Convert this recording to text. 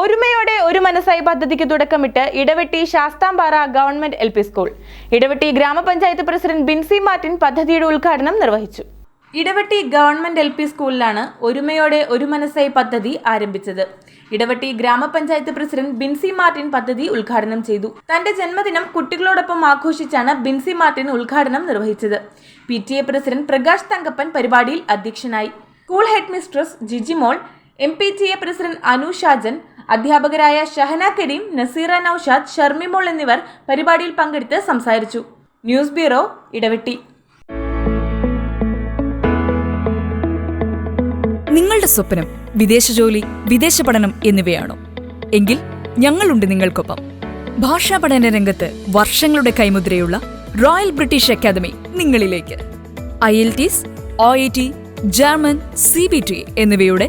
ഒരുമയോടെ ഒരു മനസ്സായി പദ്ധതിക്ക് തുടക്കമിട്ട് Edavetty Sasthampara government L P school. Edavetty ഗ്രാമപഞ്ചായത്ത് പ്രസിഡന്റ് ബിൻസി മാർട്ടിൻ പദ്ധതിയുടെ ഉദ്ഘാടനം നിർവഹിച്ചു. ഇടവെട്ടി ഗവൺമെന്റ് എൽ പി സ്കൂളിലാണ് ഒരുമയോടെ ഒരു മനസ്സായി പദ്ധതി ആരംഭിച്ചത്. ഇടവെട്ടി ഗ്രാമപഞ്ചായത്ത് പ്രസിഡന്റ് ബിൻസി മാർട്ടിൻ പദ്ധതി ഉദ്ഘാടനം ചെയ്തു. തന്റെ ജന്മദിനം കുട്ടികളോടൊപ്പം ആഘോഷിച്ചാണ് ബിൻസി മാർട്ടിൻ ഉദ്ഘാടനം നിർവഹിച്ചത്. P T A president Prakash Thankappan പരിപാടിയിൽ അധ്യക്ഷനായി. School headmistress Jijimol M P T A president Anu Shajan അധ്യാപകരായ ഷഹന കരീം നസീറ നൌഷാദ് ഷർമിമോൾ എന്നിവർ പരിപാടിയിൽ പങ്കെടുത്ത് സംസാരിച്ചു. News bureau Edavetty. നിങ്ങളുടെ സ്വപ്നം വിദേശ ജോലി വിദേശ പഠനം എന്നിവയാണോ? എങ്കിൽ ഞങ്ങളുണ്ട് നിങ്ങൾക്കൊപ്പം. ഭാഷാ പഠന രംഗത്ത് വർഷങ്ങളുടെ കൈമുദ്രയുള്ള റോയൽ ബ്രിട്ടീഷ് അക്കാദമി നിങ്ങളിലേക്ക്. IELTS O T German C B T എന്നിവയുടെ